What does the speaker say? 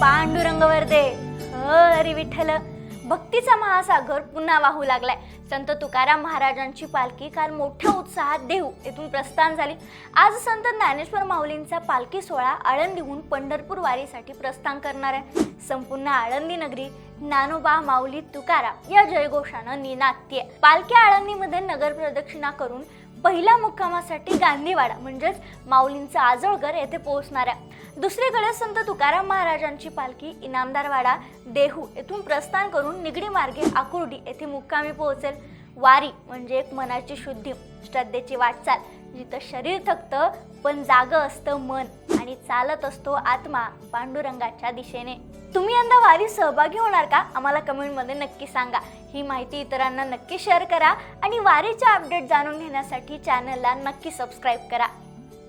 पांडुरंग वर्दे. हरी विठ्ठल. भक्तीचा महासागर पुन्हा वाहू लागलाय. संत तुकाराम महाराजांची पालखी काल मोठ्या उत्साहात देऊ येथून प्रस्थान झाली. आज संत ज्ञानेश्वर माऊलींचा पालखी सोहळा आळंदीहून पंढरपूर वारीसाठी प्रस्थान करणार आहे. संपूर्ण आळंदी नगरी नानोबा माऊली तुकाराम या जयघोषानं निनादतीये पालखी आळंदीमध्ये नगर प्रदक्षिणा करून पहिल्या मुक्कामासाठी गांधीवाडा म्हणजेच माऊलींचं आजळगर येथे पोहोचणार आहे. दुसरीकडे संत तुकाराम महाराजांची पालखी इनामदारवाडा देहू येथून प्रस्थान करून निगडी मार्गे आकुर्डी येथे मुक्कामी पोहोचेल. वारी म्हणजे एक मनाची शुद्धी श्रद्धेची वाटचाल जिथं शरीर थकतं पण जागं असतं मन. आणि चालत असतो आत्मा पांडुरंगाच्या दिशेने. तुम्ही यंदा वारी सहभागी होणार का? आम्हाला कमेंटमध्ये नक्की सांगा. ही माहिती इतरांना नक्की शेअर करा आणि वारीचे अपडेट जाणून घेण्यासाठी चॅनलला नक्की सबस्क्राईब करा.